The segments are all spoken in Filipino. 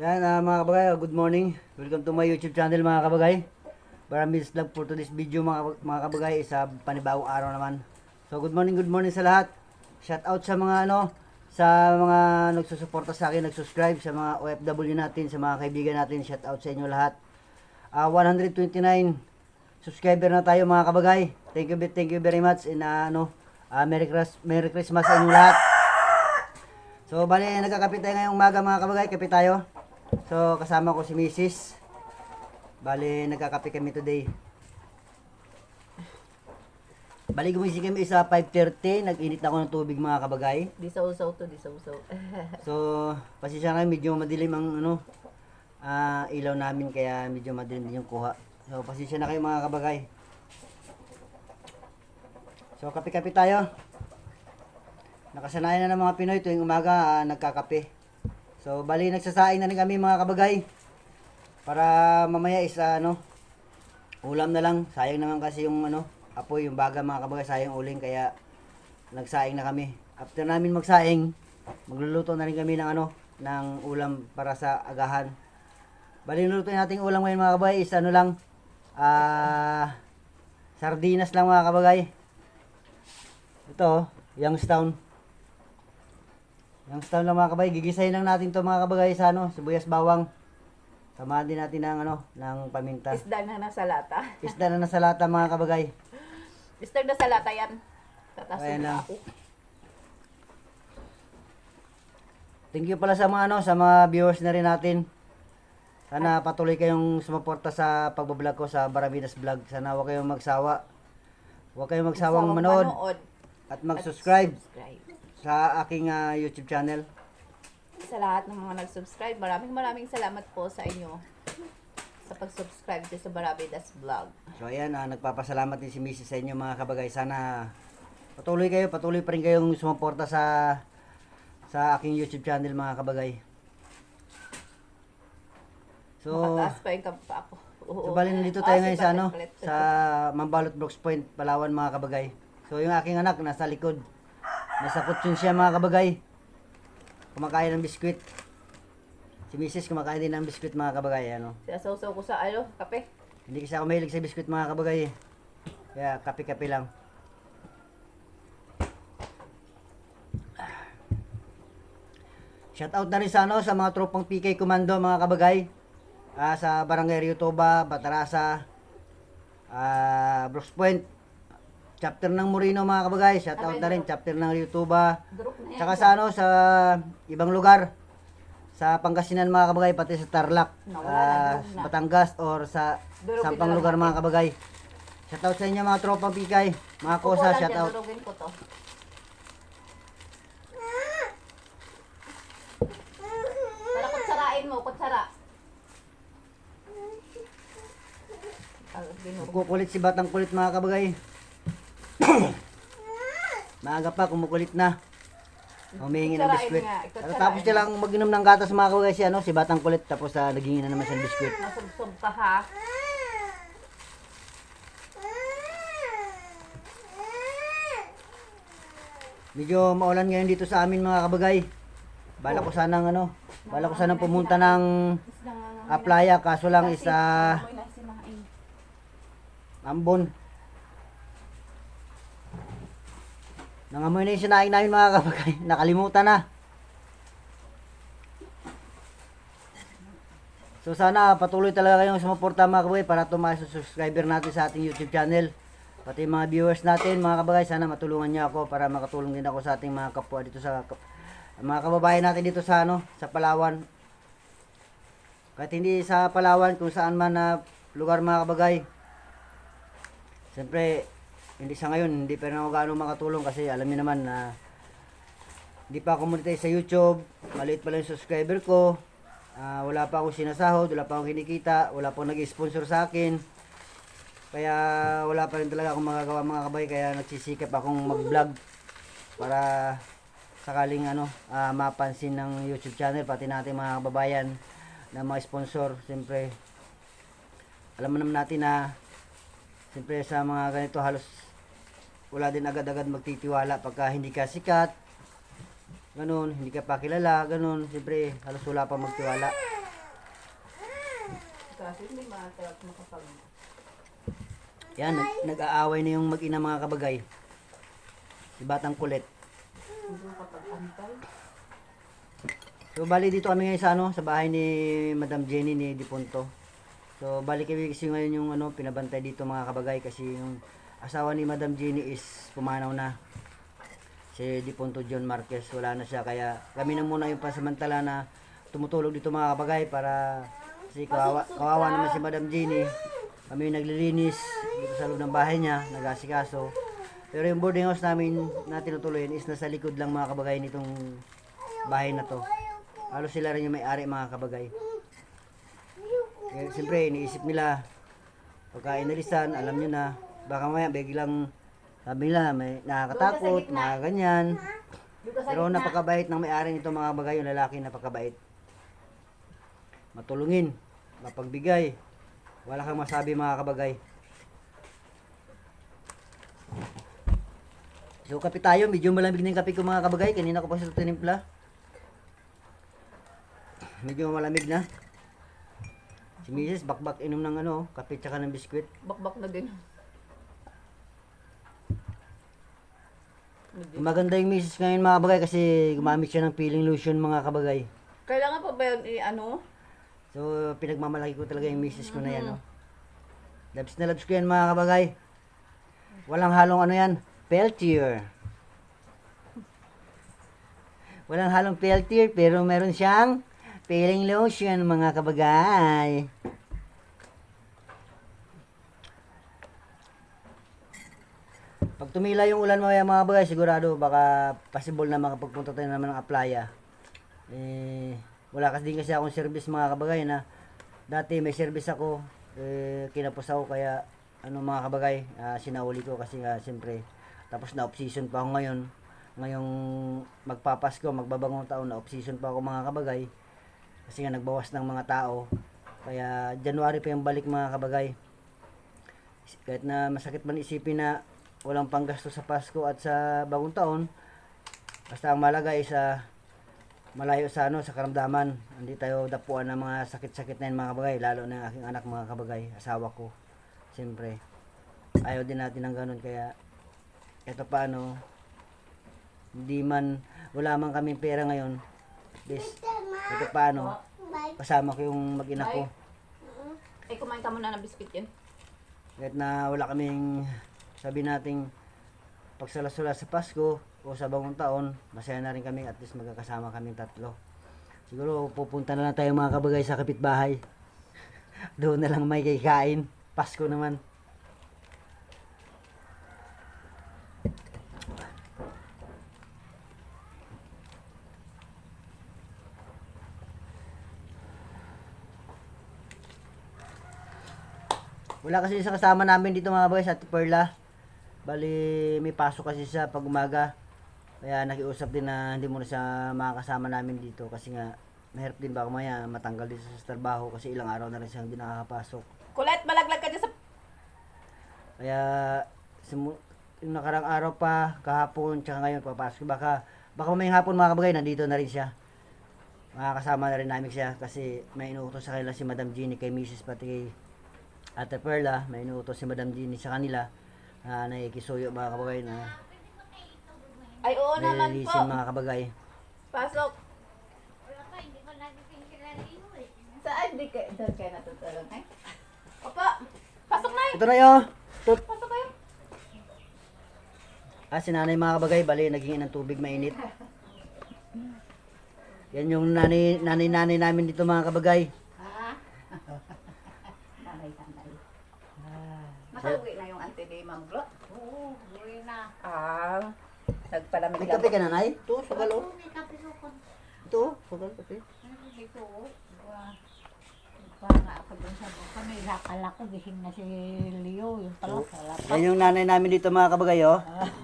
Yan ah, mga kabagay, ah, good morning. Welcome to my YouTube channel mga kabagay. Maraming vlog for today's video mga, mga kabagay sa panibagong araw naman. So good morning, good morning sa lahat. Shout out sa mga ano, sa mga nagsusuporta sa akin, nagsuscribe, sa mga OFW natin, sa mga kaibigan natin. Shout out sa inyo lahat. Ah, 129 subscriber na tayo mga kabagay. Thank you, thank you very much. And ah, ano, ah, Merry, Christ- Merry Christmas sa inyo lahat. So, bali, nagkakapit tayo ngayong umaga mga kabagay. Kape tayo. So, kasama ko si Mrs. Bali, nagkakape kami today. Bali, gumising kami sa 5.30. Nag-init na ako ng tubig mga kabagay. Di sa usaw to, di sa usaw. So, pasensya na medyo madilim ang ano, ah, ilaw namin kaya medyo madilim din yung kuha. So, pasensya na kayo mga kabagay. So, kape-kape tayo. Nakasanayan na ng mga Pinoy tuwing umaga ah, nagkakape. So, bali nagsasaing na rin kami mga kabagay. Para mamaya is ah, ano, ulam na lang. Sayang naman kasi yung ano, apoy, yung baga mga kabagay, sayang uling kaya nagsaing na kami. After namin magsaing, magluluto na rin kami ng ano, ng ulam para sa agahan. Bali, luluto natin ulam ngayon mga kabagay is ano lang, ah, sardinas lang mga kabagay. Ito, Youngstown. Youngstown lang mga kabagay. Gigisahin lang natin to mga kabagay sa ano, sibuyas bawang. Samahan din natin ng ano, ng paminta. Isda na nasa lata. Isda na nasa lata mga kabagay. Isda na sa lata yan. Ayan na ako. Thank you pala sa mga ano, sa mga viewers na rin natin. Sana patuloy kayong sumuporta sa pagbablog ko sa Barabinas Vlog. Sana huwag kayong magsawa. Huwag kayong magsawang Sawang manood manood at mag-subscribe subscribe. Sa aking ah, YouTube channel. Sa lahat ng mga nag-subscribe, maraming maraming salamat po sa inyo sa pag-subscribe dito sa Barabidas Vlog. So ayan, ah, nagpapasalamat din si Mrs. sa inyo mga kabagay. Sana patuloy kayo, patuloy pa rin kayong sumuporta sa sa aking YouTube channel mga kabagay. So, Makataas pa yung kampa ako. Oo. So, bali nandito Ah, tayo si ngayon sa ano, sa Mambalot Brooks Point, Palawan mga kabagay. So, yung aking anak nasa likod. Nasa kutsyon siya mga kabagay. Kumakain ng biskwit. Si Mrs. kumakain din ng biskwit mga kabagay. Ano. Sinasawsaw ko sa ano, kape. Hindi kasi ako mahilig sa biskwit mga kabagay. Kaya kape-kape lang. Shout out na rin sa ano sa mga tropang PK Commando mga kabagay. Ah, sa Barangay Rio Toba, Batarasa, ah, Brooks Point. Chapter ng Moreno mga kabagay. Shout out na rin chapter ng yan. Tsaka sa ano sa ibang lugar sa Pangasinan mga kabagay pati sa Tarlac, na. Batangas or sa na lang lugar mga kabagay. Shout out sa inyo mga tropang pikay, mga kosa, shout out. Para kutsarain mo, kutsara. Kukulit si Batang Kulit mga kabagay. Maaga pa, kumukulit na. Humihingi ng biskwit. Tapos niya lang mag-inom ng gatas mga kabagay si, ano, si Batang Kulit. Tapos uh, naghingi na naman siya ng biskwit. Nasubsob ka ha. Medyo maulan ngayon dito sa amin mga kabagay. Bala ko sanang ano, bala ko sanang pumunta ng ah, playa kaso lang isa Amoy ambon. Nangamoy na yung sinaing namin mga kabagay. Nakalimutan na. So sana patuloy talaga kayong sumuporta mga kabagay para tumaas ang subscriber natin sa ating YouTube channel. Pati mga viewers natin mga kabagay, sana matulungan niyo ako para makatulong din ako sa ating mga kapwa dito sa mga kababayan natin dito sa ano, sa Palawan. Kahit hindi sa Palawan, kung saan man na lugar mga kabagay. Siyempre, hindi sa ngayon, hindi pa rin ako gaano makatulong kasi alam niyo naman na hindi pa ako monetize sa YouTube, maliit pa lang yung subscriber ko, Ah, wala pa akong sinasahod, wala pa akong kinikita, wala pa nag-sponsor sa akin. Kaya wala pa rin talaga akong magagawa mga kabay, kaya nagsisikap akong mag-vlog para sakaling ano, ah, mapansin ng YouTube channel, pati natin mga kababayan na mga sponsor. Siyempre, alam naman natin na siyempre sa mga ganito halos wala din agad-agad magtitiwala pagka hindi ka sikat ganun, hindi ka pa kilala, ganun, siyempre, halos wala pa magtiwala. Kasi hindi masarap makapag... Yan, nag, nag-aaway na yung mag-ina mga kabagay. Si Batang Kulit. So, bali dito kami ngayon sa ano, sa bahay ni Madam Jenny ni Diponto. So, bali kami kasi ngayon yung ano, pinabantay dito mga kabagay kasi yung asawa ni Madam Jenny is pumanaw na. Si Diponto John Marquez, wala na siya. Kaya kami na muna yung pasamantala na tumutulog dito mga kabagay para kasi kawawa, kawawa naman si Madam Jenny. Kami yung naglilinis dito sa loob ng bahay niya, nag-asikaso. Pero yung boarding house namin na tinutuloyin is nasa likod lang mga kabagay nitong bahay na to. Halos sila rin yung may-ari mga kabagay. Kaya siyempre, iniisip nila, pagka inalisan, alam nyo na, baka maya biglang, sabi nila, may nakakatakot, mga ganyan. Pero napakabait ng may-ari nito mga bagay, yung lalaki napakabait. Matulungin, mapagbigay, wala kang masabi mga kabagay. So kape tayo, medyo malamig na yung kape ko mga kabagay, kanina ko pa siya tinimpla. Medyo malamig na. Si Mrs. bakbak inom ng ano, kape tsaka ng biskwit. Bakbak na din. Maganda yung Mrs. ngayon mga kabagay kasi gumamit siya ng peeling lotion mga kabagay. Kailangan pa ba yun i-ano? So pinagmamalaki ko talaga yung Mrs. ko na yan. No? Labs na labs ko yan mga kabagay. Walang halong ano yan, peltier. Walang halong peltier pero meron siyang peeling lotion mga kabagay. Tumila yung ulan mamaya mga bagay, sigurado baka possible na makapagpunta tayo naman ng playa. Eh, wala kasi din kasi akong service mga kabagay na dati may service ako, eh, kinapos ako kaya ano mga kabagay, ah, sinauli ko kasi nga siyempre tapos na off season pa ako ngayon. Ngayong magpapasko, magbabangong taon na off season pa ako mga kabagay. Kasi nga nagbawas ng mga tao. Kaya January pa yung balik mga kabagay. Kahit na masakit man isipin na walang panggasto sa Pasko at sa bagong taon, basta ang malaga is ah, malayo sa ano sa karamdaman. Hindi tayo dapuan ng mga sakit-sakit na yun mga kabagay, lalo na aking anak mga kabagay, asawa ko. Siyempre, ayaw din natin ng ganun kaya eto paano hindi man wala man kaming pera ngayon. Bis, eto paano kasama ko yung mag-ina ko. Eh, kumain ka muna ng biscuit yun. Kahit na wala kaming sabi nating pagsalasula sa Pasko o sa bagong taon, masaya na rin kami at least magkakasama kaming tatlo. Siguro pupunta na lang tayo mga kabagay sa kapitbahay. Doon na lang may kikain. Pasko naman. Wala kasi isang kasama namin dito mga bagay sa Ate Perla. Bali, may pasok kasi siya pag umaga. Kaya nakiusap din na hindi muna siya makakasama namin dito kasi nga mahirap din baka maya matanggal dito sa trabaho kasi ilang araw na rin siyang hindi nakakapasok. Kulit, malaglag ka dyan sa... Kaya simu- yung nakarang araw pa, kahapon, tsaka ngayon papasok. Baka, baka mamayang hapon mga kabagay, nandito na rin siya. Makakasama na rin namin siya kasi may inuutos sa kanila si Madam Jeannie kay Mrs. pati kay Ate Perla. May inuutos si Madam Jeannie sa kanila na nakikisuyo mga kabagay na Ay, oo naman po. nililisin mga kabagay. Pasok. Saan? Di ka, doon kayo natutulog, eh? Opa, pasok na Ito na yun! Tut! Pasok kayo. Ah, si nanay mga kabagay, bali, naging ng tubig mainit. Yan yung nanay, nanay, nanay namin dito mga kabagay. Ah. Nanay, nanay. Nakauwi na yung auntie ni Ma'am Glo? Oo, uwi na. Ah, nagpalamig May lang. kape ka nanay? Ito, sugal oh. May kapilukon. Ito, sugal kape. Dito? Wa- Parang ako dun sa kami, akala ko gising na si Leo, yung pala. Yan yung nanay namin dito mga kabagay oh.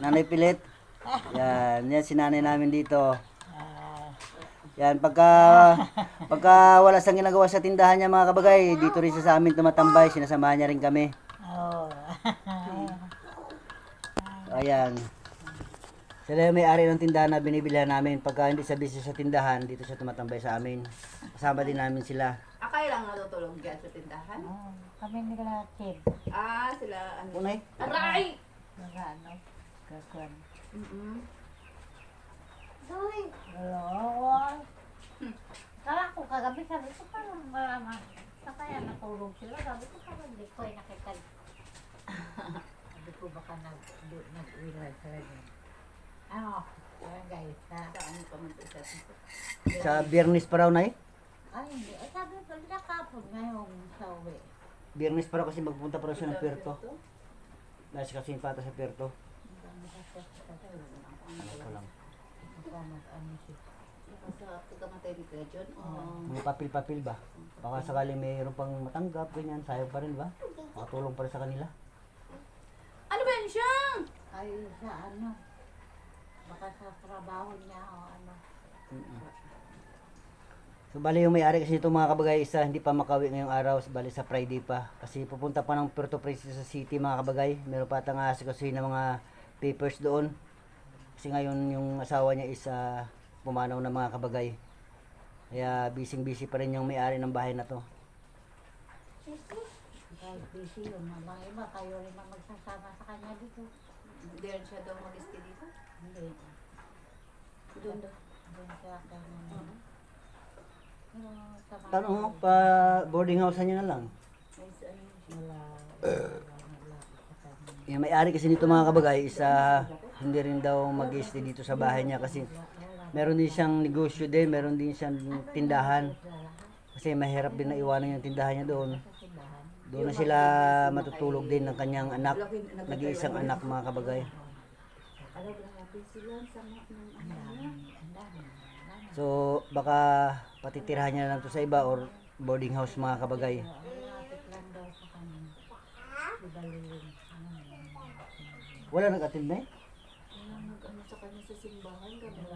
Nanay Pilit. Yan, yan si nanay namin dito. Ah, Yan, pagka, pagka wala siyang ginagawa sa tindahan niya mga kabagay, dito rin siya sa amin tumatambay, sinasamahan niya rin kami. oh. Ayan. Sila yung may-ari ng tindahan na binibilihan namin. Pagka hindi sa business sa tindahan, dito siya tumatambay sa amin. Kasama din namin sila. Akay lang natutulog dyan sa tindahan. Oh, kami nila kid. Ah, sila ano. Unay. Aray! Mga ano, kakuan. Mm-mm. Hello? Kala ko kagabi sabi ko parang malaman. Sa kaya natulog sila. Sabi ko parang hindi ko ay nakita. ko baka nag, do- nag-uwilag din. Ano? Parang guys, ha? Saan pa man sa Sa biyernes pa raw, Nay. Ay, hindi. Ay, sabi ko, nakapon ngayon sa uwi. Biyernes pa raw kasi magpunta pa raw siya ng Puerto. Dahil siya kasi yung pata sa Puerto. Sa Ano ko lang. ano. Sa o Mga papel-papel ba? Baka sakaling mayroon pang matanggap, ganyan. Sayang pa rin ba? Makatulong pa rin sa kanila. Siya? Ay, sa ano? Baka sa trabaho niya o ano. So bali yung may-ari kasi itong mga kabagay isa hindi pa makawi ngayong araw, bali sa Friday pa. Kasi pupunta pa ng Puerto Princesa City mga kabagay. Meron pa tang asikasuhin ng mga papers doon. Kasi ngayon yung asawa niya is ah, pumanaw ng mga kabagay. Kaya busy busy pa rin yung may-ari ng bahay na to. Kahit busy yun, iba, kayo rin ang magsasama sa kanya dito. Hindi rin siya daw mag-stay dito. Hindi. Doon daw. Doon siya Pero tama. Tanong mo, pa boarding house niya na lang. Ano. Wala. Kanya. Yung may-ari kasi nito mga kabagay is ah, hindi rin daw mag-stay dito sa bahay niya kasi meron din siyang negosyo din, meron din siyang tindahan. Kasi mahirap din na iwanan yung tindahan niya doon. Doon na sila matutulog din ng kanyang anak, nag-iisang anak mga kabagay. So baka patitirahan niya lang to sa iba or boarding house mga kabagay. Wala nag-attend na eh. Sa kanya sa simbahan. Gabi.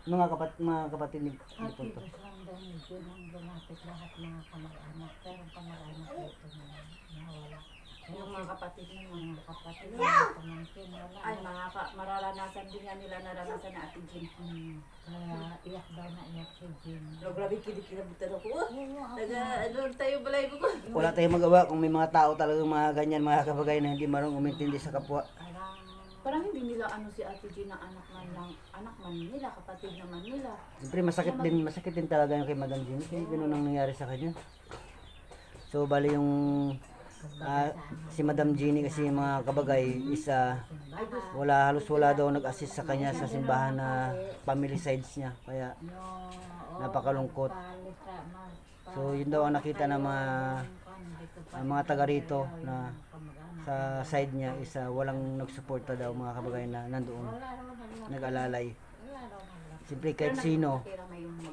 Mga, kapat, mga kapatid ni Tonto. lang daw ni Jun ang lumapit lahat mga kamag-anak dito na nawala. Yung mga kapatid niya. Mga kapatid mga pamangkin wala. Ay, mga ka, mararanasan din nga nila naranasan na Ate Jean. Hmm, Kaya iyak daw na iyak si Jun. Pero grabe kinikilabutan ako. Taga, ano tayo balay ko. Wala tayong magawa kung may mga tao talagang mga ganyan mga kabagay na hindi marunong umintindi sa kapwa. parang Parang hindi nila ano si Ate Jean na anak man lang, anak man nila, kapatid naman nila. Siyempre masakit din, masakit din talaga yung kay Madam Jeannie. Kasi ganun ang nangyari sa kanya. So bali yung ah, si Madam Jeannie kasi yung mga kabagay is ah, wala halos wala daw nag-assist sa kanya sa simbahan na family sides niya. Kaya Napakalungkot. so yun daw ang nakita ng mga kan, dito pa ng mga taga rito na sa side niya is ah, walang nagsuporta daw mga kabagay na nandoon nag-alalay. Siyempre kahit sino,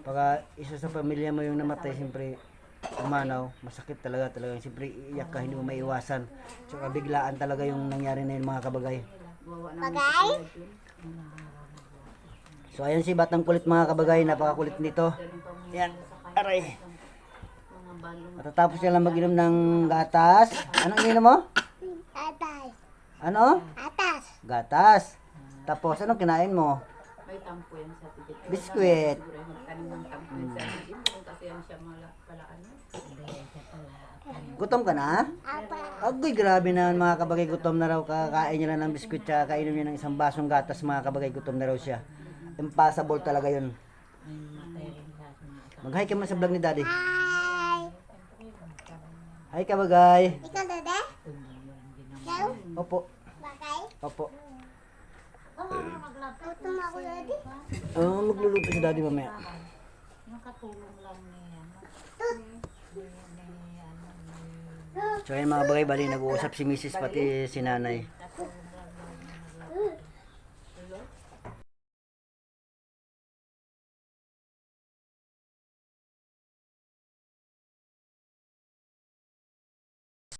pagka isa sa pamilya mo yung namatay, siyempre umanaw, masakit talaga talaga. Siyempre iiyak ka, hindi mo maiwasan. Tsaka biglaan talaga yung nangyari na yun mga kabagay. John. So ayan si Batang Kulit mga kabagay, napakakulit nito. Ganun pa muna Yan, sa kanya. aray. Matatapos niya lang mag-inom ng gatas. Anong ininom mo? Atas. Ano? Atas. Gatas. Tapos anong kinain mo? May tampo yan sa Jean. Biskwit. Siguro ay magtanim ng tampo yan sa Ate Jean. Kung kasi yan siya mala, pala ano. Gutom ka na? Apa. Agoy, grabe na mga kabagay gutom na raw. Kakain niya lang ng biskuit tsaka kainom niya ng isang basong gatas mga kabagay gutom na raw siya. Impossible talaga yun. Mag-hi ka man sa vlog ni daddy. Hi. Hi kabagay. Ikaw dede? Ikaw? Opo. Bakay? Opo. Dede. Oh, magluluto si daddy mamaya. Nakatulong lang niya. So ayun mga bagay, bali nag-uusap si Mrs. pati si nanay.